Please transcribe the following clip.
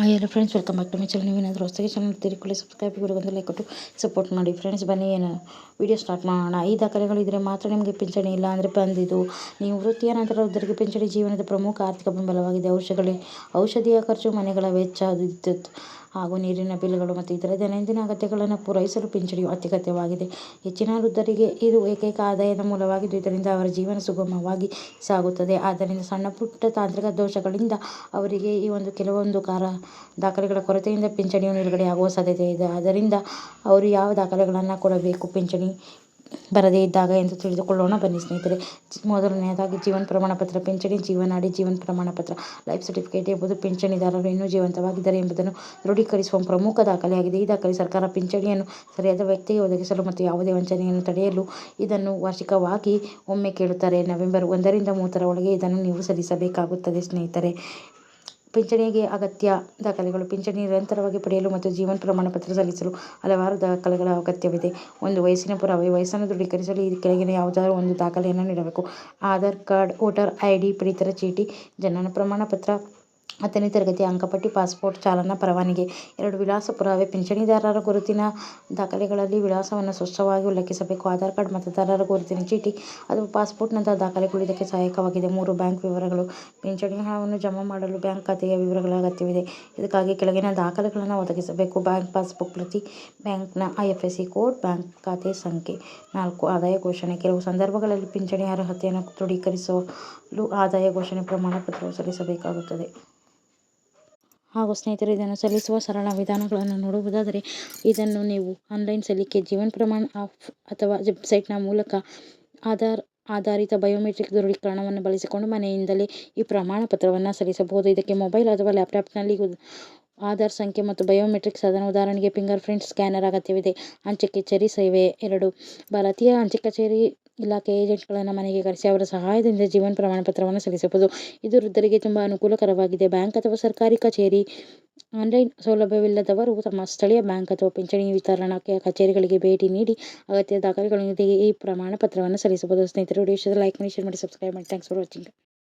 Hi friends welcome back to my channel ನೀವೇನಾದರೂ ಹೊಸದಾಗಿ channel ತಿರುಕೊಳ್ಳಿ ಸಬ್ಸ್ಕ್ರೈಬ್ ಒಂದು ಲೈಕ್ ಕೊಟ್ಟು ಸಪೋರ್ಟ್ ಮಾಡಿ. ಫ್ರೆಂಡ್ಸ್ ಬನ್ನಿ, ಏನು ವಿಡಿಯೋ ಸ್ಟಾರ್ಟ್ ಮಾಡೋಣ. ಈ ದಾಖಲೆಗಳು ಇದ್ದರೆ ಮಾತ್ರ ನಿಮಗೆ ಪಿಂಚಣಿ ಇಲ್ಲ ಅಂದರೆ ಬಂದಿದ್ದು. ನೀವು ವೃತ್ತಿಯ ನಂತರ ವೃದ್ಧರಿಗೆ ಪಿಂಚಣಿ ಜೀವನದ ಪ್ರಮುಖ ಆರ್ಥಿಕ ಬೆಂಬಲವಾಗಿದೆ. ಔಷಧಗಳೇ, ಔಷಧಿಯ ಖರ್ಚು ಮನೆಗಳ ವೆಚ್ಚ, ವಿದ್ಯುತ್ ಹಾಗೂ ನೀರಿನ ಬಿಲ್ಗಳು ಮತ್ತು ಇತರ ದೈನಂದಿನ ಅಗತ್ಯಗಳನ್ನು ಪೂರೈಸಲು ಪಿಂಚಣಿಯು ಅತ್ಯಗತ್ಯವಾಗಿದೆ. ಹೆಚ್ಚಿನ ವೃದ್ಧರಿಗೆ ಇದು ಏಕೈಕ ಆದಾಯದ ಮೂಲವಾಗಿದ್ದು ಇದರಿಂದ ಅವರ ಜೀವನ ಸುಗಮವಾಗಿ ಸಾಗುತ್ತದೆ. ಆದ್ದರಿಂದ ಸಣ್ಣ ಪುಟ್ಟ ತಾಂತ್ರಿಕ ದೋಷಗಳಿಂದ ಅವರಿಗೆ ಈ ಒಂದು ಕೆಲವೊಂದು ಕಾರ ದಾಖಲೆಗಳ ಕೊರತೆಯಿಂದ ಪಿಂಚಣಿಯು ನಿಲುಗಡೆಯಾಗುವ ಸಾಧ್ಯತೆ ಇದೆ. ಆದ್ದರಿಂದ ಅವರು ಯಾವ ದಾಖಲೆಗಳನ್ನು ಕೊಡಬೇಕು? ಪಿಂಚಣಿ ಬರದೇ ಇದ್ದಾಗ ಎಂದು ತಿಳಿದುಕೊಳ್ಳೋಣ. ಬನ್ನಿ ಸ್ನೇಹಿತರೆ, ಮೊದಲನೆಯದಾಗಿ ಜೀವನ ಪ್ರಮಾಣ ಪತ್ರ, ಪಿಂಚಣಿ ಜೀವನಾಡಿ ಜೀವನ ಪ್ರಮಾಣ ಪತ್ರ. ಲೈಫ್ ಸರ್ಟಿಫಿಕೇಟ್ ಎಂಬುದು ಪಿಂಚಣಿದಾರರು ಇನ್ನೂ ಜೀವಂತವಾಗಿದ್ದಾರೆ ಎಂಬುದನ್ನು ದೃಢೀಕರಿಸುವ ಪ್ರಮುಖ ದಾಖಲೆಯಾಗಿದೆ. ಈ ದಾಖಲೆ ಸರ್ಕಾರ ಪಿಂಚಣಿಯನ್ನು ಸರಿಯಾದ ವ್ಯಕ್ತಿಗೆ ಒದಗಿಸಲು ಮತ್ತು ಯಾವುದೇ ವಂಚನೆಯನ್ನು ತಡೆಯಲು ಇದನ್ನು ವಾರ್ಷಿಕವಾಗಿ ಒಮ್ಮೆ ಕೇಳುತ್ತಾರೆ. ನವೆಂಬರ್ ಒಂದರಿಂದ ಮೂವತ್ತರ ಒಳಗೆ ಇದನ್ನು ನೀವು ಸಲ್ಲಿಸಬೇಕಾಗುತ್ತದೆ ಸ್ನೇಹಿತರೆ. ಪಿಂಚಣಿಗೆ ಅಗತ್ಯ ದಾಖಲೆಗಳು. ಪಿಂಚಣಿ ನಿರಂತರವಾಗಿ ಪಡೆಯಲು ಮತ್ತು ಜೀವನ ಪ್ರಮಾಣ ಪತ್ರ ಸಲ್ಲಿಸಲು ಹಲವಾರು ದಾಖಲೆಗಳ ಅಗತ್ಯವಿದೆ. ಒಂದು ವಯಸ್ಸಿನ ಪುರಾವೆ ವಯಸ್ಸನ್ನು ದೃಢೀಕರಿಸಲು ಈ ಕೆಳಗಿನ ಯಾವುದಾದರೂ ಒಂದು ದಾಖಲೆಯನ್ನು ನೀಡಬೇಕು. Aadhaar card, voter I D, ಪಡಿತರ ಚೀಟಿ, ಜನನ ಪ್ರಮಾಣ ಪತ್ರ ಹತ್ತನೇ ತರಗತಿ ಅಂಕಪಟ್ಟಿ ಪಾಸ್ಪೋರ್ಟ್ ಚಾಲನಾ ಪರವಾನಗಿ ಎರಡು ವಿಳಾಸ ಪುರಾವೆ ಪಿಂಚಣಿದಾರರ ಗುರುತಿನ ದಾಖಲೆಗಳಲ್ಲಿ ವಿಳಾಸವನ್ನು ಸ್ಪಷ್ಟವಾಗಿ ಉಲ್ಲೇಖಿಸಬೇಕು. ಆಧಾರ್ ಕಾರ್ಡ್ ಮತದಾರರ ಗುರುತಿನ ಚೀಟಿ ಅಥವಾ ಪಾಸ್ಪೋರ್ಟ್ನಂತಹ ದಾಖಲೆಗಳು. ಇದಕ್ಕೆ ಸಹಾಯಕವಾಗಿದೆ. ಮೂರು ಬ್ಯಾಂಕ್ ವಿವರಗಳು. ಪಿಂಚಣಿ ಹಣವನ್ನು ಜಮಾ ಮಾಡಲು ಬ್ಯಾಂಕ್ ಖಾತೆಯ ವಿವರಗಳ ಅಗತ್ಯವಿದೆ. ಇದಕ್ಕಾಗಿ ಕೆಳಗಿನ ದಾಖಲೆಗಳನ್ನು ಒದಗಿಸಬೇಕು. ಬ್ಯಾಂಕ್ ಪಾಸ್ಬುಕ್ ಪ್ರತಿ ಬ್ಯಾಂಕ್ನ ಐಎಫ್ಎಸ್ಸಿ ಕೋಡ್, ಬ್ಯಾಂಕ್ ಖಾತೆ ಸಂಖ್ಯೆ ನಾಲ್ಕು, ಆದಾಯ ಘೋಷಣೆ. ಕೆಲವು ಸಂದರ್ಭಗಳಲ್ಲಿ ಪಿಂಚಣಿ ಅರ್ಹತೆಯನ್ನು ದೃಢೀಕರಿಸಲು ಆದಾಯ ಘೋಷಣೆ ಪ್ರಮಾಣ ಪತ್ರವು ಸಲ್ಲಿಸಬೇಕಾಗುತ್ತದೆ. ಹಾಗೂ ಸ್ನೇಹಿತರೆ, ಇದನ್ನು ಸಲ್ಲಿಸುವ ಸರಳ ವಿಧಾನಗಳನ್ನು ನೋಡುವುದಾದರೆ, ಇದನ್ನು ನೀವು ಆನ್ಲೈನ್ ಸಲ್ಲಿಕೆ ಜೀವನ್ ಪ್ರಮಾಣ ಆಫ್ ಅಥವಾ ವೆಬ್ಸೈಟ್ನ ಮೂಲಕ ಆಧಾರ್ ಆಧಾರಿತ ಬಯೋಮೆಟ್ರಿಕ್ ದೃಢೀಕರಣವನ್ನು ಬಳಸಿಕೊಂಡು ಮನೆಯಿಂದಲೇ ಈ ಪ್ರಮಾಣ ಪತ್ರವನ್ನು ಸಲ್ಲಿಸಬಹುದು. ಇದಕ್ಕೆ ಮೊಬೈಲ್ ಅಥವಾ ಲ್ಯಾಪ್ಟಾಪ್ನಲ್ಲಿ ಆಧಾರ್ ಸಂಖ್ಯೆ ಮತ್ತು ಬಯೋಮೆಟ್ರಿಕ್ ಸಾಧನ ಉದಾಹರಣೆಗೆ ಫಿಂಗರ್ ಪ್ರಿಂಟ್ ಸ್ಕ್ಯಾನರ್ ಅಗತ್ಯವಿದೆ. ಅಂಚೆ ಕಚೇರಿ ಸೇವೆ ಎರಡು. ಭಾರತೀಯ ಅಂಚೆ ಕಚೇರಿ ಇಲಾಖೆ ಏಜೆಂಟ್ಗಳನ್ನು ಮನೆಗೆ ಕರೆಸಿ ಅವರ ಸಹಾಯದಿಂದ ಜೀವನ ಪ್ರಮಾಣ ಪತ್ರವನ್ನು ಸಲ್ಲಿಸಬಹುದು. ಇದು ವೃದ್ಧರಿಗೆ ತುಂಬ ಅನುಕೂಲಕರವಾಗಿದೆ. ಬ್ಯಾಂಕ್ ಅಥವಾ ಸರ್ಕಾರಿ ಕಚೇರಿ, ಆನ್ಲೈನ್ ಸೌಲಭ್ಯವಿಲ್ಲದವರು ತಮ್ಮ ಸ್ಥಳೀಯ ಬ್ಯಾಂಕ್ ಅಥವಾ ಪಿಂಚಣಿ ವಿತರಣಾ ಕಚೇರಿಗಳಿಗೆ ಭೇಟಿ ನೀಡಿ ಅಗತ್ಯ ದಾಖಲೆಗಳೊಂದಿಗೆ ಈ ಪ್ರಮಾಣ ಪತ್ರವನ್ನು ಸಲ್ಲಿಸಬಹುದು. ಸ್ನೇಹಿತರು, ವಿಡಿಯೋ ಲೈಕ್ ಮಾಡಿ, ಶೇರ್ ಮಾಡಿ, ಸಬ್ಸ್ಕ್ರೈಬ್ ಮಾಡಿ. Thanks for watching.